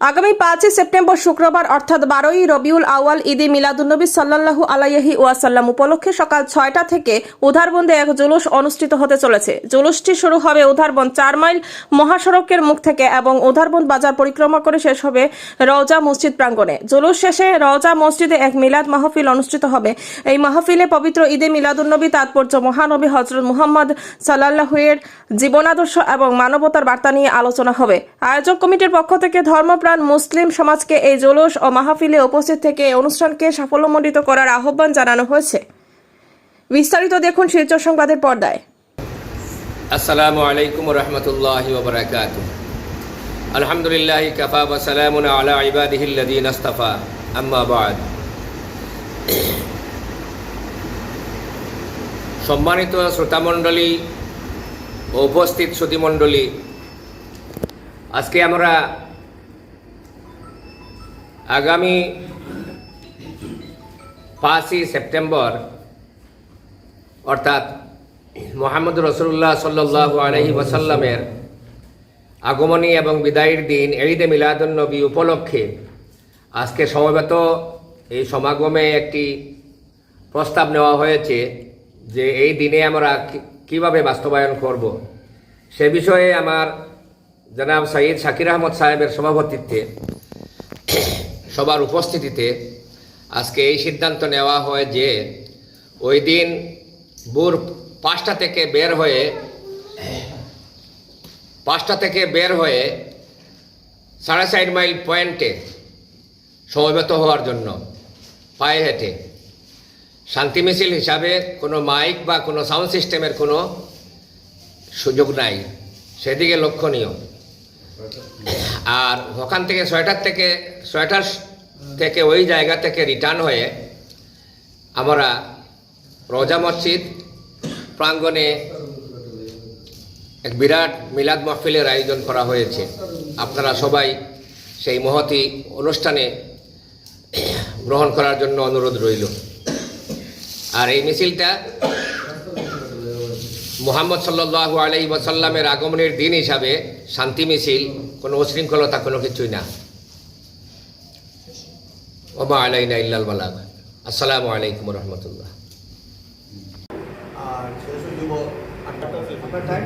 আগামী পাঁচই সেপ্টেম্বর শুক্রবার, অর্থাৎ বারোই রবিউল আওয়াল ঈদে মিলাদুন্নবী সাল্লাল্লাহু আলাইহি ওয়াসাল্লাম উপলক্ষে সকাল ছয়টা থেকে উধারবন্দে এক জুলুস অনুষ্ঠিত হতে চলেছে। জুলুসটি শুরু হবে উধারবন্দ চার মাইল মহাসড়কের মুখ থেকে এবং উধারবন্দ বাজার পরিক্রমা করে শেষ হবে রওজা মসজিদ প্রাঙ্গণে। জুলুস শেষে রওজা মসজিদে এক মিলাদ মাহফিল অনুষ্ঠিত হবে। এই মাহফিলে পবিত্র ঈদে মিলাদুন্নবী তাৎপর্য মহানবী হজরত মুহাম্মদ সাল্লাল্লাহু এর জীবনাদর্শ এবং মানবতার বার্তা নিয়ে আলোচনা হবে। আয়োজক কমিটির পক্ষ থেকে ধর্মপ্রাণ মুসলিম সমাজকে এই জুলুস ও মাহফিলে উপস্থিত থেকে এই অনুষ্ঠানকে সাফল্যমণ্ডিত করার আহ্বান জানানো হয়েছে। বিস্তারিত দেখুন শিলচর সংবাদের পর্দায়। আসসালামু আলাইকুম রহমতুল্লাহ ওবরাকাত আলহামদুলিল্লাহ কাফা বা সালামুন আলা ইবাদিহিল্লাদিন আস্তাফা। আম্মা বাদ। সম্মানিত শ্রোতামণ্ডলী ও উপস্থিত শ্রুতিমণ্ডলী, আজকে আমরা আগামী পাঁচই সেপ্টেম্বর, অর্থাৎ মোহাম্মদ রসুল্লাহ সাল্লাহ আলহি ওয়াসাল্লামের আগমনী এবং বিদায়ের দিন ঈদে মিলাদুন্নবী উপলক্ষে আজকে সমবেত এই সমাগমে একটি প্রস্তাব নেওয়া হয়েছে যে এই দিনে আমরা কীভাবে বাস্তবায়ন করব। সে বিষয়ে আমার জনাব সাইদ শাকির আহমদ সাহেবের সভাপতিত্বে সবার উপস্থিতিতে আজকে এই সিদ্ধান্ত নেওয়া হয় যে ওই দিন ভোর পাঁচটা থেকে বের হয়ে, পাঁচটা থেকে বের হয়ে সাড়ে চার মাইল পয়েন্টে সমবেত হওয়ার জন্য পায়ে হেঁটে, শান্তি মিছিল হিসাবে কোনো মাইক বা কোনো সাউন্ড সিস্টেমের কোনো সুযোগ নাই। সেদিকে লক্ষণীয়। আর ওখান থেকে সোয়েটার থেকে ছয়টার থেকে ওই জায়গা থেকে রিটার্ন হয়ে আমরা রোজা মসজিদ প্রাঙ্গণে এক বিরাট মিলাদ মাহফিলের আয়োজন করা হয়েছে। আপনারা সবাই সেই মহতি অনুষ্ঠানে গ্রহণ করার জন্য অনুরোধ রইল। আর এই মিছিলটা মোহাম্মদ সাল্লাহ আলাই ওয়াসাল্লামের আগমনের দিন হিসাবে শান্তি মিছিল, কোনো উশৃঙ্খলতা, কোনো কিছুই না। ওমা আলাইনা ইল্লাল বালাগ। আসসালামু আলাইকুম রহমতুল্লাহ। আর শেষ হয়ে যাব আটটা আপনার টাইম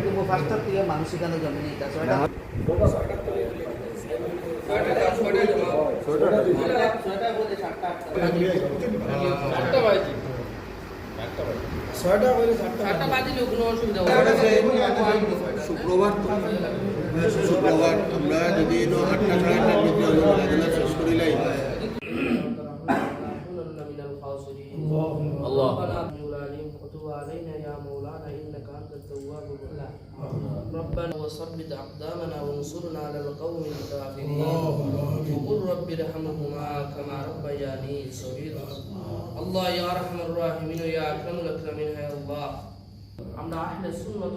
علينا يا مولانا انك انت التواب الرحيم ربنا وثبت اقدامنا وانصرنا على القوم الكافرين وقل رب ارحمهما كما ربياني صغيرا الله يا ارحم الراحمين يا اكرم الاكرمين يا الله আমরা আহলে সুন্নাত